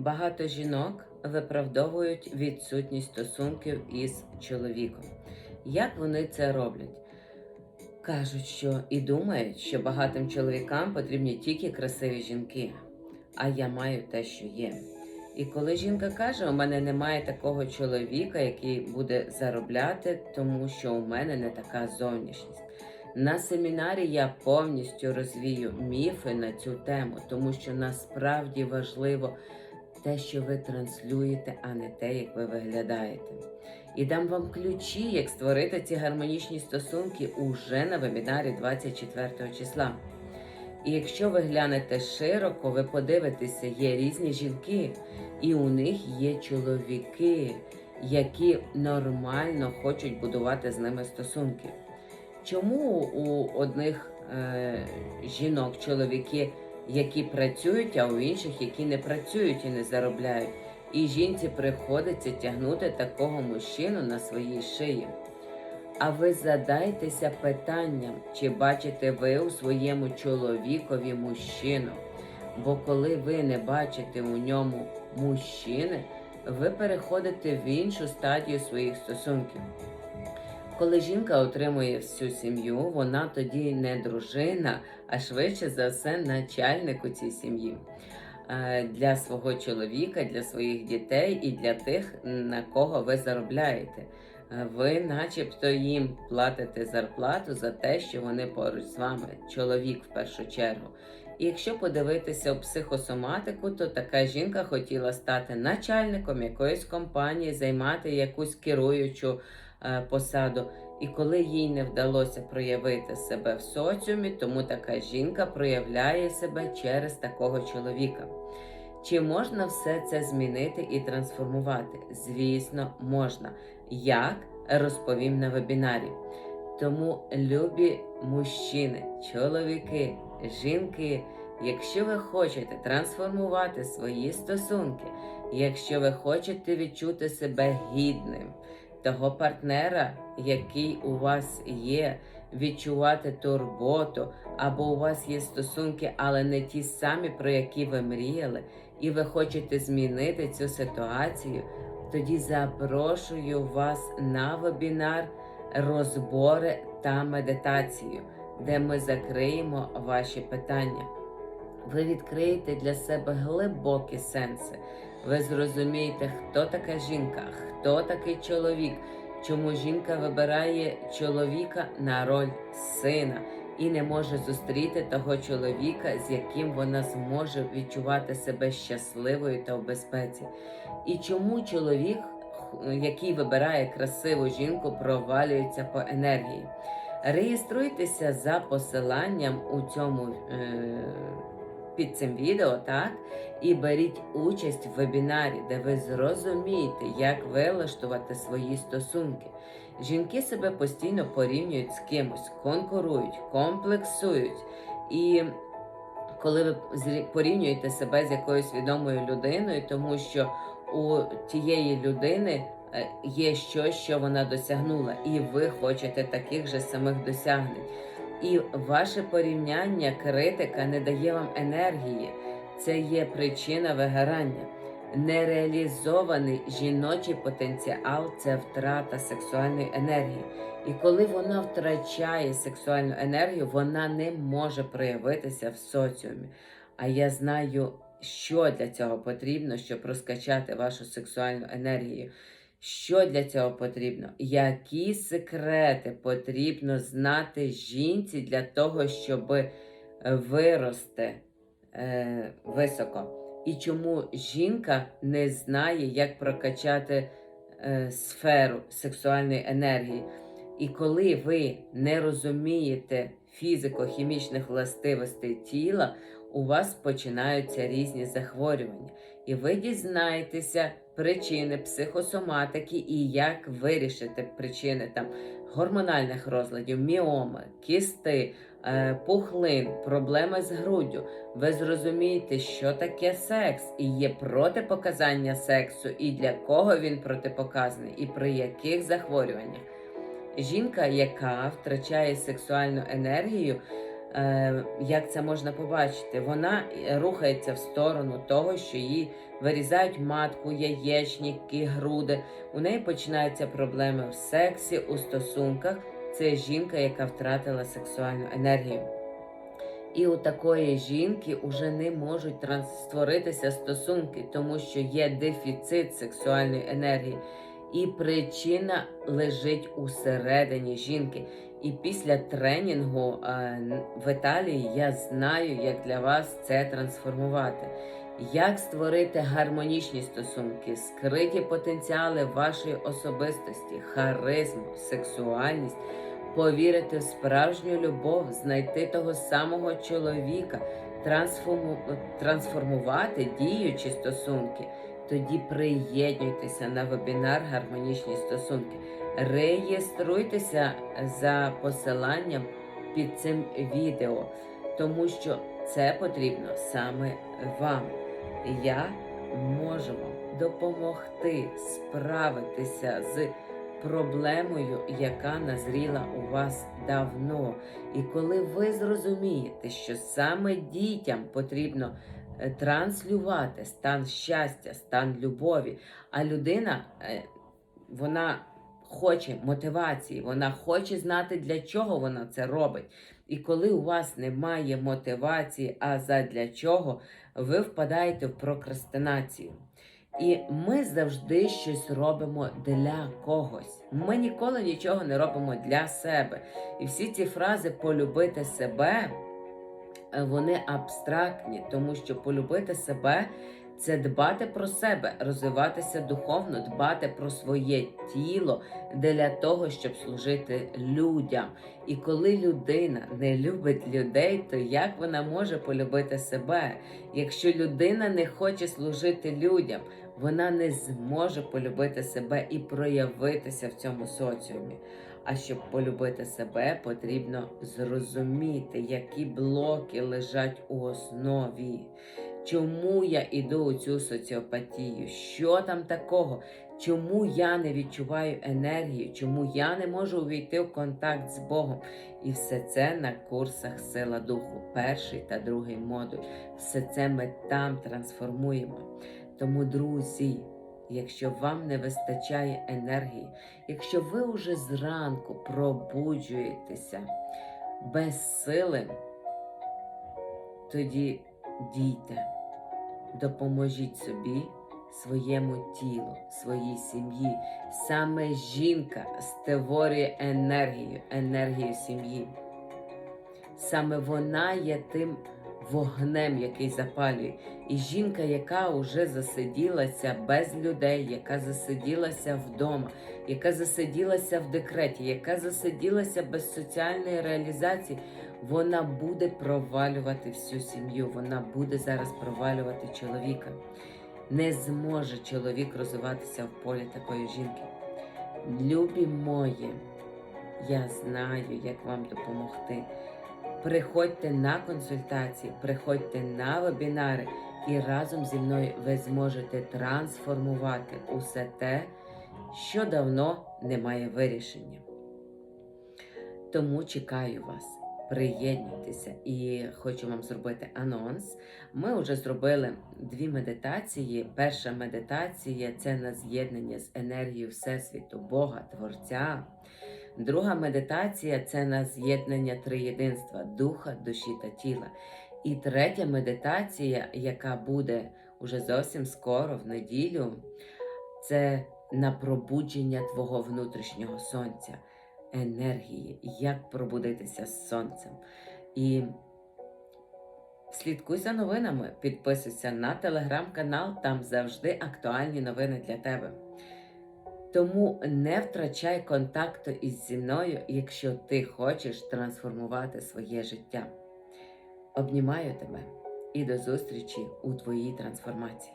Багато жінок виправдовують відсутність стосунків із чоловіком. Як вони це роблять? Кажуть, що і думають, що багатим чоловікам потрібні тільки красиві жінки, а я маю те, що є. І коли жінка каже, у мене немає такого чоловіка, який буде заробляти, тому що у мене не така зовнішність. На семінарі я повністю розвію міфи на цю тему, тому що насправді важливо те, що ви транслюєте, а не те, як ви виглядаєте. І дам вам ключі, як створити ці гармонічні стосунки уже на вебінарі 24 числа. І якщо ви глянете широко, ви подивитеся, є різні жінки, і у них є чоловіки, які нормально хочуть будувати з ними стосунки. Чому у одних е, жінок чоловіки, які працюють, а у інших, які не працюють і не заробляють? І жінці приходиться тягнути такого мужчину на своїй шиї. А ви задайтеся питанням, чи бачите ви у своєму чоловікові мужчину. Бо коли ви не бачите у ньому мужчини, ви переходите в іншу стадію своїх стосунків. Коли жінка отримує всю сім'ю, вона тоді не дружина, а швидше за все начальник у цій сім'ї. Е, Для свого чоловіка, для своїх дітей і для тих, на кого ви заробляєте. Е, Ви, начебто, їм платите зарплату за те, що вони поруч з вами, чоловік в першу чергу. І якщо подивитися у психосоматику, то така жінка хотіла стати начальником якоїсь компанії, займати якусь керуючу посаду. І коли їй не вдалося проявити себе в соціумі, тому така жінка проявляє себе через такого чоловіка. Чи можна все це змінити і трансформувати? Звісно, можна. Як розповім на вебінарі. Тому, любі мужчини, чоловіки, жінки, якщо ви хочете трансформувати свої стосунки, якщо ви хочете відчути себе гідним, того партнера, який у вас є, відчувати турботу, або у вас є стосунки, але не ті самі, про які ви мріяли, і ви хочете змінити цю ситуацію, тоді запрошую вас на вебінар розбори та медитацію, де ми закриємо ваші питання. Ви відкриєте для себе глибокі сенси. Ви зрозумієте, хто така жінка, хто такий чоловік, чому жінка вибирає чоловіка на роль сина і не може зустріти того чоловіка, з яким вона зможе відчувати себе щасливою та в безпеці. І чому чоловік, який вибирає красиву жінку, провалюється по енергії. Реєструйтеся за посиланням у цьому е, під цим відео, так? І беріть участь в вебінарі, де ви зрозумієте, як вилаштувати свої стосунки. Жінки себе постійно порівнюють з кимось, конкурують, комплексують. І коли ви порівнюєте себе з якоюсь відомою людиною, тому що у тієї людини е, є щось, що вона досягнула, і ви хочете таких же самих досягнень. І ваше порівняння, критика не дає вам енергії. Це є причина вигорання. Нереалізований жіночий потенціал це втрата сексуальної енергії. І коли вона втрачає сексуальну енергію, вона не може проявитися в соціумі. А я знаю, що для цього потрібно, щоб розкачати вашу сексуальну енергію. Що для цього потрібно? Які секрети потрібно знати жінці для того, щоб вирости е, високо? І чому жінка не знає, як прокачати е, сферу сексуальної енергії? І коли ви не розумієте фізико-хімічних властивостей тіла, у вас починаються різні захворювання, і ви дізнаєтеся причини психосоматики і як вирішити причини там гормональних розладів, міоми, кісти, е, пухлин, проблеми з груддю. Ви зрозумієте, що таке секс, і є протипоказання сексу, і для кого він протипоказаний, і при яких захворюваннях. Жінка, яка втрачає сексуальну енергію, Як це можна побачити? Вона рухається в сторону того, що їй вирізають матку, яєчники, груди. У неї починаються проблеми в сексі, у стосунках. Це жінка, яка втратила сексуальну енергію. І у такої жінки вже не можуть створитися стосунки, тому що є дефіцит сексуальної енергії. І причина лежить усередині жінки. І після тренінгу е, в Італії я знаю, як для вас це трансформувати. Як створити гармонічні стосунки, скриті потенціали вашої особистості, харизму, сексуальність, повірити в справжню любов, знайти того самого чоловіка, трансформу... трансформувати діючі стосунки. Тоді приєднуйтеся на вебінар Гармонічні стосунки. Реєструйтеся за посиланням під цим відео, тому що це потрібно саме вам. Я можу вам допомогти справитися з проблемою, яка назріла у вас давно. І коли ви зрозумієте, що саме дітям потрібно транслювати стан щастя, стан любові, а людина е, вона хоче мотивації, вона хоче знати, для чого вона це робить. І коли у вас немає мотивації, а задля чого, ви впадаєте в прокрастинацію. І ми завжди щось робимо для когось. Ми ніколи нічого не робимо для себе. І всі ці фрази полюбити себе е, вони абстрактні, тому що полюбити себе це дбати про себе, розвиватися духовно, дбати про своє тіло для того, щоб служити людям. І коли людина не любить людей, то як вона може полюбити себе? Якщо людина не хоче служити людям, вона не зможе полюбити себе і проявитися в цьому соціумі. А щоб полюбити себе, потрібно зрозуміти, які блоки лежать у основі. Чому я іду у цю соціопатію? Що там такого? Чому я не відчуваю енергію? Чому я не можу увійти в контакт з Богом? І все це на курсах Сила Духу, перший та другий модуль. Все це ми там трансформуємо. Тому, друзі, якщо вам не вистачає енергії, якщо ви уже зранку пробуджуєтеся без сили, тоді дійте, допоможіть собі, своєму тілу, своїй сім'ї. Саме жінка створює енергію, енергію сім'ї. Саме вона є тим вогнем, який запалює. І жінка, яка вже засиділася без людей, яка засиділася вдома, яка засиділася в декреті, яка засиділася без соціальної реалізації, вона буде провалювати всю сім'ю. Вона буде зараз провалювати чоловіка. Не зможе чоловік розвиватися в полі такої жінки. Любі мої, я знаю, як вам допомогти. Приходьте на консультації, приходьте на вебінари, і разом зі мною ви зможете трансформувати усе те, що давно не має вирішення. Тому чекаю вас. Приєднуйтеся і хочу вам зробити анонс. Ми вже зробили дві медитації. Перша медитація це на з'єднання з енергією Всесвіту, Бога, Творця. Друга медитація це на з'єднання триєдинства духа, душі та тіла. І третя медитація, яка буде уже зовсім скоро, в неділю, це на пробудження твого внутрішнього сонця, енергії, як пробудитися з сонцем. І слідкуй за новинами, підписуйся на телеграм-канал, там завжди актуальні новини для тебе. Тому не втрачай контакту із зі мною, якщо ти хочеш трансформувати своє життя. Обнімаю тебе і до зустрічі у твоїй трансформації.